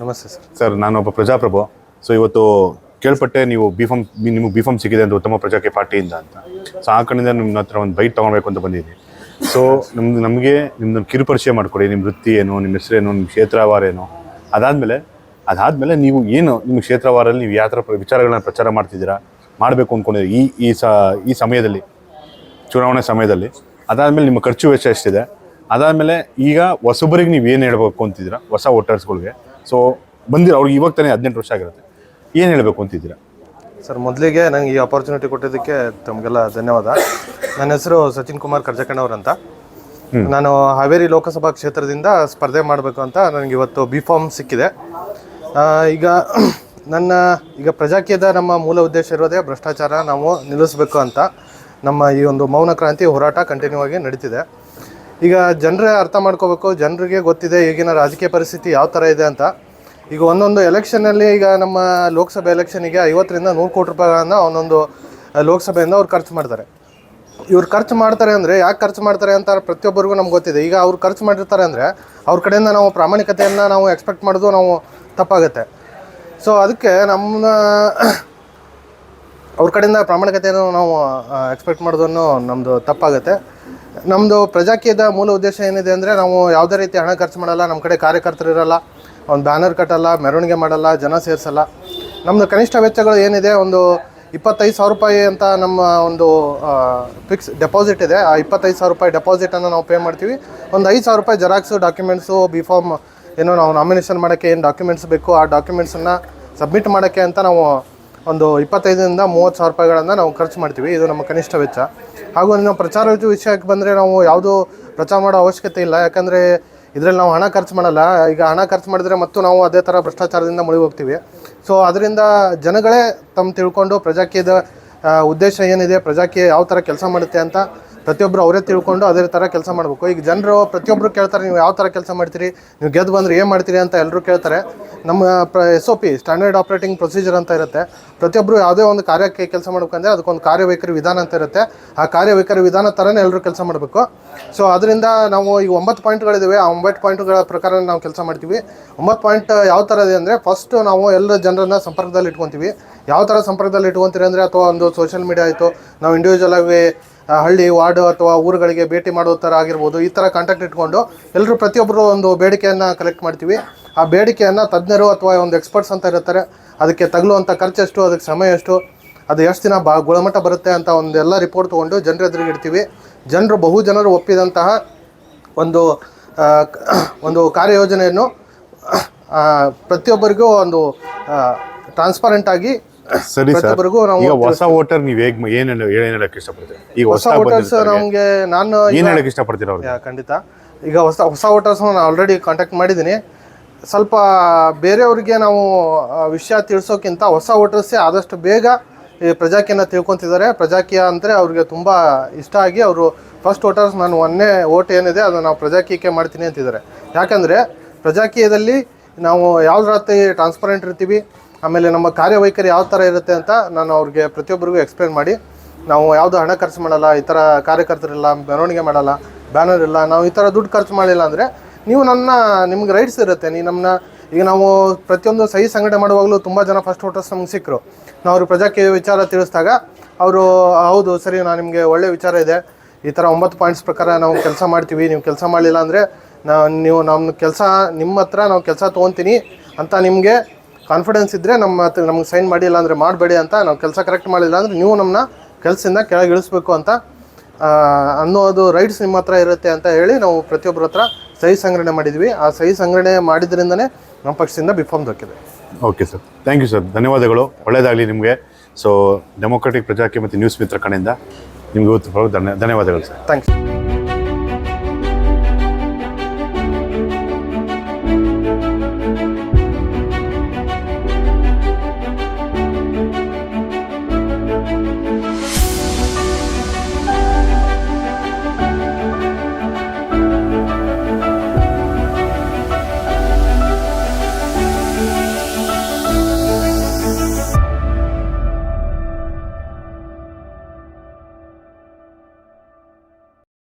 ನಮಸ್ತೆ sir. Sir ಒಬ್ಬ ಪ್ರಜಾಪ್ರಭು. So ಇವತ್ತು ಕೇಳ್ಪಟ್ಟೆ ನೀವು ಬಿ ನಿಮಗೆ ಬಿ ಸಿಕ್ಕಿದೆ ಅಂತ ಉತ್ತಮ ಪ್ರಜಾಕ್ಕೆ ಪಾರ್ಟಿಯಿಂದ ಅಂತ. ಸೊ ಆ ಕಡೆಯಿಂದ ನಿಮ್ಮ ಹತ್ರ ಒಂದು ಬೈಟ್ ತೊಗೊಳ್ಬೇಕು ಅಂತ ಬಂದಿದ್ದೀನಿ. ಸೊ ನಿಮ್ದು, ನಮಗೆ ನಿಮ್ಮದು ಕಿರುಪರಿಚಯ ಮಾಡಿಕೊಡಿ. ನಿಮ್ಮ ವೃತ್ತಿ ಏನು ನಿಮ್ಮ ಹೆಸರೇನು ನಿಮ್ಮ ಕ್ಷೇತ್ರವಾರ ಏನು. ಅದಾದಮೇಲೆ ಅದಾದಮೇಲೆ ನೀವು ಏನು ನಿಮ್ಮ ಕ್ಷೇತ್ರವಾರಲ್ಲಿ ನೀವು ಯಾವ ಥರ ವಿಚಾರಗಳನ್ನ ಪ್ರಚಾರ ಮಾಡ್ತಿದ್ದೀರಾ, ಮಾಡಬೇಕು ಅಂದ್ಕೊಂಡಿದ್ದೀರಿ ಈ ಈ ಸ, ಈ ಸಮಯದಲ್ಲಿ, ಚುನಾವಣೆ ಸಮಯದಲ್ಲಿ. ಅದಾದಮೇಲೆ ನಿಮ್ಮ ಖರ್ಚು ವೆಚ್ಚ ಎಷ್ಟಿದೆ? ಅದಾದಮೇಲೆ ಈಗ ಹೊಸಬರಿಗೆ ನೀವು ಏನು ಹೇಳಬೇಕು ಅಂತಿದ್ದೀರಾ? ಹೊಸ ವೋಟರ್ಸ್ಗಳಿಗೆ. ಸೊ ಬಂದಿರೋ ಅವ್ರಿಗೆ ಇವಾಗ ತಾನೇ ಹದಿನೆಂಟು ವರ್ಷ ಆಗಿರುತ್ತೆ. ಏನು ಹೇಳಬೇಕು ಅಂತಿದ್ದೀರಾ? ಸರ್ ಮೊದಲಿಗೆ ನನಗೆ ಈ ಅಪರ್ಚುನಿಟಿ ಕೊಟ್ಟಿದ್ದಕ್ಕೆ ತಮಗೆಲ್ಲ ಧನ್ಯವಾದ. ನನ್ನ ಹೆಸರು ಸಚಿನ್ ಕುಮಾರ್ ಕರ್ಜಕಣ್ಣವ್ರು ಅಂತ ನಾನು ಹಾವೇರಿ ಲೋಕಸಭಾ ಕ್ಷೇತ್ರದಿಂದ ಸ್ಪರ್ಧೆ ಮಾಡಬೇಕು ಅಂತ ನನಗೆ ಇವತ್ತು ಬಿ ಫಾರ್ಮ್ ಸಿಕ್ಕಿದೆ. ಈಗ ನನ್ನ ಈಗ ಪ್ರಜಾಕೀಯದ ನಮ್ಮ ಮೂಲ ಉದ್ದೇಶ ಇರೋದೇ ಭ್ರಷ್ಟಾಚಾರ. ನಾವು ನಿಲ್ಲಿಸಬೇಕು ಅಂತ ನಮ್ಮ ಈ ಒಂದು ಮೌನ ಕ್ರಾಂತಿ ಹೋರಾಟ ಕಂಟಿನ್ಯೂ ಆಗಿ ನಡೀತಿದೆ. ಈಗ ಜನರೇ ಅರ್ಥ ಮಾಡ್ಕೋಬೇಕು, ಜನರಿಗೆ ಗೊತ್ತಿದೆ ಈಗಿನ ರಾಜಕೀಯ ಪರಿಸ್ಥಿತಿ ಯಾವ ಥರ ಇದೆ ಅಂತ. ಈಗ ಒಂದೊಂದು ಎಲೆಕ್ಷನಲ್ಲಿ ಈಗ ನಮ್ಮ ಲೋಕಸಭೆ ಎಲೆಕ್ಷನಿಗೆ ಐವತ್ತರಿಂದ ನೂರು ಕೋಟಿ ರೂಪಾಯಿಗಳನ್ನು ಒಂದೊಂದು ಲೋಕಸಭೆಯಿಂದ ಅವ್ರು ಖರ್ಚು ಮಾಡ್ತಾರೆ. ಇವ್ರು ಖರ್ಚು ಮಾಡ್ತಾರೆ ಅಂದರೆ ಯಾಕೆ ಖರ್ಚು ಮಾಡ್ತಾರೆ ಅಂತ ಪ್ರತಿಯೊಬ್ಬರಿಗೂ ನಮ್ಗೆ ಗೊತ್ತಿದೆ. ಈಗ ಅವ್ರು ಖರ್ಚು ಮಾಡಿರ್ತಾರೆ ಅಂದರೆ ಅವ್ರ ಕಡೆಯಿಂದ ನಾವು ಪ್ರಾಮಾಣಿಕತೆಯನ್ನು ನಾವು ಎಕ್ಸ್ಪೆಕ್ಟ್ ಮಾಡೋದು ನಾವು ತಪ್ಪಾಗುತ್ತೆ. ಸೊ ಅದಕ್ಕೆ ನಮ್ಮ, ಅವ್ರ ಕಡೆಯಿಂದ ಪ್ರಾಮಾಣಿಕತೆಯನ್ನು ನಾವು ಎಕ್ಸ್ಪೆಕ್ಟ್ ಮಾಡೋದನ್ನು ನಮ್ಮದು ತಪ್ಪಾಗುತ್ತೆ. ನಮ್ಮದು ಪ್ರಜಾಕೀಯದ ಮೂಲ ಉದ್ದೇಶ ಏನಿದೆ ಅಂದರೆ ನಾವು ಯಾವುದೇ ರೀತಿ ಹಣ ಖರ್ಚು ಮಾಡಲ್ಲ ನಮ್ಮ ಕಡೆ ಕಾರ್ಯಕರ್ತರು ಇರಲ್ಲ ಒಂದು ಬ್ಯಾನರ್ ಕಟ್ಟಲ್ಲ, ಮೆರವಣಿಗೆ ಮಾಡಲ್ಲ, ಜನ ಸೇರಿಸಲ್ಲ. ನಮ್ಮದು ಕನಿಷ್ಠ ವೆಚ್ಚಗಳು ಏನಿದೆ, ಒಂದು ಇಪ್ಪತ್ತೈದು ಸಾವಿರ ರೂಪಾಯಿ ಅಂತ ನಮ್ಮ ಒಂದು ಫಿಕ್ಸ್ ಡೆಪಾಸಿಟ್ ಇದೆ. ಆ ಇಪ್ಪತ್ತೈದು ಸಾವಿರ ರೂಪಾಯಿ ಡೆಪಾಸಿಟನ್ನು ನಾವು ಪೇ ಮಾಡ್ತೀವಿ. ಒಂದು ಐದು ಸಾವಿರ ರೂಪಾಯಿ ಜೆರಾಕ್ಸು ಡಾಕ್ಯುಮೆಂಟ್ಸು ಬಿ ಫಾರ್ಮ್ ಏನೋ ನಾವು ನಾಮಿನೇಷನ್ ಮಾಡೋಕ್ಕೆ ಏನು ಡಾಕ್ಯುಮೆಂಟ್ಸ್ ಬೇಕು, ಆ ಡಾಕ್ಯುಮೆಂಟ್ಸನ್ನು ಸಬ್ಮಿಟ್ ಮಾಡೋಕ್ಕೆ ಅಂತ ನಾವು ಒಂದು ಇಪ್ಪತ್ತೈದರಿಂದ ಮೂವತ್ತು ಸಾವಿರ ರೂಪಾಯಿಗಳನ್ನು ನಾವು ಖರ್ಚು ಮಾಡ್ತೀವಿ. ಇದು ನಮ್ಮ ಕನಿಷ್ಠ ವೆಚ್ಚ. ಹಾಗೂ ನಾವು ಪ್ರಚಾರ ವಿಷಯಕ್ಕೆ ಬಂದರೆ ನಾವು ಯಾವುದು ಪ್ರಚಾರ ಮಾಡೋ ಅವಶ್ಯಕತೆ ಇಲ್ಲ. ಯಾಕಂದರೆ ಇದರಲ್ಲಿ ನಾವು ಹಣ ಖರ್ಚು ಮಾಡಲ್ಲ. ಈಗ ಹಣ ಖರ್ಚು ಮಾಡಿದರೆ ಮತ್ತು ನಾವು ಅದೇ ಥರ ಭ್ರಷ್ಟಾಚಾರದಿಂದ ಮುಳುಗಿ ಹೋಗ್ತೀವಿ. ಸೊ ಅದರಿಂದ ಜನಗಳೇ ತಮ್ಮ ತಿಳ್ಕೊಂಡು ಪ್ರಜಾಕೀಯದ ಉದ್ದೇಶ ಏನಿದೆ, ಪ್ರಜಾಕೀಯ ಯಾವ ಥರ ಕೆಲಸ ಮಾಡುತ್ತೆ ಅಂತ ಪ್ರತಿಯೊಬ್ಬರು ಅವರೇ ತಿಳ್ಕೊಂಡು ಅದೇ ಥರ ಕೆಲಸ ಮಾಡಬೇಕು. ಈಗ ಜನರು ಪ್ರತಿಯೊಬ್ಬರು ಕೇಳ್ತಾರೆ, ನೀವು ಯಾವ ಥರ ಕೆಲಸ ಮಾಡ್ತೀರಿ? ನೀವು ಗೆದ್ದು ಬಂದರೆ ಏನು ಮಾಡ್ತೀರಿ? ಅಂತ ಎಲ್ಲರೂ ಕೇಳ್ತಾರೆ. ನಮ್ಮ S O P standard operating procedure ಅಂತ ಇರುತ್ತೆ. ಪ್ರತಿಯೊಬ್ಬರು ಯಾವುದೇ ಒಂದು ಕಾರ್ಯಕ್ಕೆ ಕೆಲಸ ಮಾಡ್ಬೇಕಂದ್ರೆ ಅದಕ್ಕೊಂದು ಕಾರ್ಯವೈಖರಿ ವಿಧಾನ ಅಂತ ಇರುತ್ತೆ. ಆ ಕಾರ್ಯವೈಖರಿ ವಿಧಾನ ಥರನೇ ಎಲ್ಲರೂ ಕೆಲಸ ಮಾಡಬೇಕು. ಸೊ ಅದರಿಂದ ನಾವು ಈಗ ಒಂಬತ್ತು ಪಾಯಿಂಟ್ಗಳಿದ್ದಾವೆ ಆ ಒಂಬತ್ತು ಪಾಯಿಂಟ್ಗಳ ಪ್ರಕಾರ ನಾವು ಕೆಲಸ ಮಾಡ್ತೀವಿ. ಒಂಬತ್ತು ಪಾಯಿಂಟ್ ಯಾವ ಥರ ಇದೆ ಅಂದರೆ ಫಸ್ಟ್ ನಾವು ಎಲ್ಲ ಜನರನ್ನ ಸಂಪರ್ಕದಲ್ಲಿ ಇಟ್ಕೊತೀವಿ. ಯಾವ ಥರ ಸಂಪರ್ಕದಲ್ಲಿ ಇಟ್ಕೊತೀರಿ ಅಂದರೆ ಅಥವಾ ಒಂದು ಸೋಷಿಯಲ್ ಮೀಡಿಯಾ ಆಯಿತು, ನಾವು ಇಂಡಿವಿಜುವಲ್ ಆಗಿ ಹಳ್ಳಿ ವಾರ್ಡು ಅಥವಾ ಊರುಗಳಿಗೆ ಭೇಟಿ ಮಾಡೋ ಥರ ಆಗಿರ್ಬೋದು, ಈ ಥರ ಕಾಂಟ್ಯಾಕ್ಟ್ ಇಟ್ಕೊಂಡು ಎಲ್ಲರೂ ಪ್ರತಿಯೊಬ್ಬರು ಒಂದು ಬೇಡಿಕೆಯನ್ನು ಕಲೆಕ್ಟ್ ಮಾಡ್ತೀವಿ. ಆ ಬೇಡಿಕೆಯನ್ನು ತಜ್ಞರು ಅಥವಾ ಒಂದು ಎಕ್ಸ್ಪರ್ಟ್ಸ್ ಅಂತ ಇರ್ತಾರೆ, ಅದಕ್ಕೆ ತಗಲುವಂಥ ಖರ್ಚು ಎಷ್ಟು, ಅದಕ್ಕೆ ಸಮಯ ಎಷ್ಟು, ಅದು ಎಷ್ಟು ದಿನ ಬಾ ಗುಣಮಟ್ಟ ಬರುತ್ತೆ ಅಂತ ಒಂದೆಲ್ಲ ರಿಪೋರ್ಟ್ ತೊಗೊಂಡು ಜನರ ಎದುರಿಗೆ ಇಡ್ತೀವಿ. ಜನರು ಬಹು ಜನರು ಒಪ್ಪಿದಂತಹ ಒಂದು ಒಂದು ಕಾರ್ಯಯೋಜನೆಯನ್ನು ಪ್ರತಿಯೊಬ್ಬರಿಗೂ ಒಂದು ಟ್ರಾನ್ಸ್ಪರೆಂಟ್ ಆಗಿ ಸರಿ ಸರ್. ಈಗ ಹೊಸ ವೋಟರ್ ನೀವು ಹೇಗೆ ಏನು ಏನ್ ಹೇಳಕ್ಕೆ ಇಷ್ಟಪಡ್ತೀರಾ? ಈಗ ಹೊಸ ವೋಟರ್ಸ್ ನಮಗೆ ನಾನು ಏನು ಹೇಳಕ್ಕೆ ಇಷ್ಟಪಡ್ತೀರಾ ಅವ್ರಿಗೆ? ಖಂಡಿತ. ಈಗ ಹೊಸ ಹೊಸ ವೋಟರ್ಸ್ ನಾನು ಆಲ್ರೆಡಿ ಕಾಂಟ್ಯಾಕ್ಟ್ ಮಾಡಿದ್ದೀನಿ. ಸ್ವಲ್ಪ ಬೇರೆಯವ್ರಿಗೆ ನಾವು ವಿಷಯ ತಿಳಿಸೋಕ್ಕಿಂತ ಹೊಸ ವೋಟರ್ಸೇ ಆದಷ್ಟು ಬೇಗ ಈ ಪ್ರಜಾಕಿಯನ್ನು ತಿಳ್ಕೊತಿದ್ದಾರೆ. ಪ್ರಜಾಕೀಯ ಅಂದರೆ ಅವ್ರಿಗೆ ತುಂಬ ಇಷ್ಟ ಆಗಿ ಅವರು ಫಸ್ಟ್ ವೋಟರ್ಸ್ ನಾನು ಒಂದೇ ಓಟ್ ಏನಿದೆ ಅದು ನಾವು ಪ್ರಜಾಕೀಯಕ್ಕೆ ಮಾಡ್ತೀನಿ ಅಂತಿದ್ದಾರೆ. ಯಾಕಂದರೆ ಪ್ರಜಾಕೀಯದಲ್ಲಿ ನಾವು ಯಾವ ರೀತಿ ಟ್ರಾನ್ಸ್ಪರೆಂಟ್ ಇರ್ತೀವಿ ಆಮೇಲೆ ನಮ್ಮ ಕಾರ್ಯವೈಖರಿ ಯಾವ ಥರ ಇರುತ್ತೆ ಅಂತ ನಾನು ಅವ್ರಿಗೆ ಪ್ರತಿಯೊಬ್ಬರಿಗೂ ಎಕ್ಸ್ಪ್ಲೇನ್ ಮಾಡಿ, ನಾವು ಯಾವುದು ಹಣ ಖರ್ಚು ಮಾಡಲ್ಲ, ಈ ಥರ ಕಾರ್ಯಕರ್ತರಿಲ್ಲ ಮೆರವಣಿಗೆ ಮಾಡಲ್ಲ ಬ್ಯಾನರ್ ಇಲ್ಲ, ನಾವು ಈ ಥರ ದುಡ್ಡು ಖರ್ಚು ಮಾಡಿಲ್ಲ ಅಂದರೆ ನೀವು ನನ್ನ, ನಿಮ್ಗೆ ರೈಟ್ಸ್ ಇರುತ್ತೆ, ನೀವು ನಮ್ಮನ್ನ ಈಗ ನಾವು ಪ್ರತಿಯೊಂದು ಸಹಿ ಸಂಘಟನೆ ಮಾಡುವಾಗಲೂ ತುಂಬ ಜನ ಫಸ್ಟ್ ವೋಟರ್ಸ್ ನಮ್ಗೆ ಸಿಕ್ಕರು ನಾವು ಅವ್ರ ಪ್ರಜಾಕ್ಕೆ ವಿಚಾರ ತಿಳಿಸಿದಾಗ ಅವರು, ಹೌದು, ಸರಿ ನಾನು ನಿಮಗೆ ಒಳ್ಳೆ ವಿಚಾರ ಇದೆ, ಈ ಥರ ಒಂಬತ್ತು ಪಾಯಿಂಟ್ಸ್ ಪ್ರಕಾರ ನಾವು ಕೆಲಸ ಮಾಡ್ತೀವಿ, ನೀವು ಕೆಲಸ ಮಾಡಲಿಲ್ಲ ಅಂದರೆ ನಾವು ನೀವು ನಮ್ಮ ಕೆಲಸ, ನಿಮ್ಮ ಹತ್ರ ನಾವು ಕೆಲಸ ತೊಗೊತೀನಿ ಅಂತ ನಿಮಗೆ ಕಾನ್ಫಿಡೆನ್ಸ್ ಇದ್ದರೆ ನಮ್ಮ ಹತ್ರ ನಮ್ಗೆ ಸೈನ್ ಮಾಡಿಲ್ಲ ಅಂದರೆ ಮಾಡಬೇಡಿ ಅಂತ ನಾವು ಕೆಲಸ ಕರೆಕ್ಟ್ ಮಾಡಿಲ್ಲ ಅಂದರೆ ನೀವು ನಮ್ಮನ್ನ ಕೆಲಸದಿಂದ ಕೆಳಗೆ ಇಳಿಸ್ಬೇಕು ಅಂತ ಅನ್ನೋದು ರೈಟ್ಸ್ ನಿಮ್ಮ ಹತ್ರ ಇರುತ್ತೆ ಅಂತ ಹೇಳಿ ನಾವು ಪ್ರತಿಯೊಬ್ಬರ ಹತ್ರ ಸಹಿ ಸಂಗ್ರಹಣೆ ಮಾಡಿದ್ವಿ. ಆ ಸಹಿ ಸಂಗ್ರಹಣೆ ಮಾಡಿದ್ರಿಂದನೇ ನಮ್ಮ ಪಕ್ಷದಿಂದ B form ದೊಕ್ಕಿದೆ okay sir thank you sir ಧನ್ಯವಾದಗಳು. ಒಳ್ಳೆಯದಾಗಲಿ ನಿಮಗೆ. ಸೊ ಡೆಮೊಕ್ರೆಟಿಕ್ ಪ್ರಜಾಕ್ಕೆ ಮತ್ತು ನ್ಯೂಸ್ ಮಿತ್ರ ಕಡೆಯಿಂದ ನಿಮಗೆ ಧನ್ಯ ಧನ್ಯವಾದಗಳು ಸರ್ ಥ್ಯಾಂಕ್ಸ್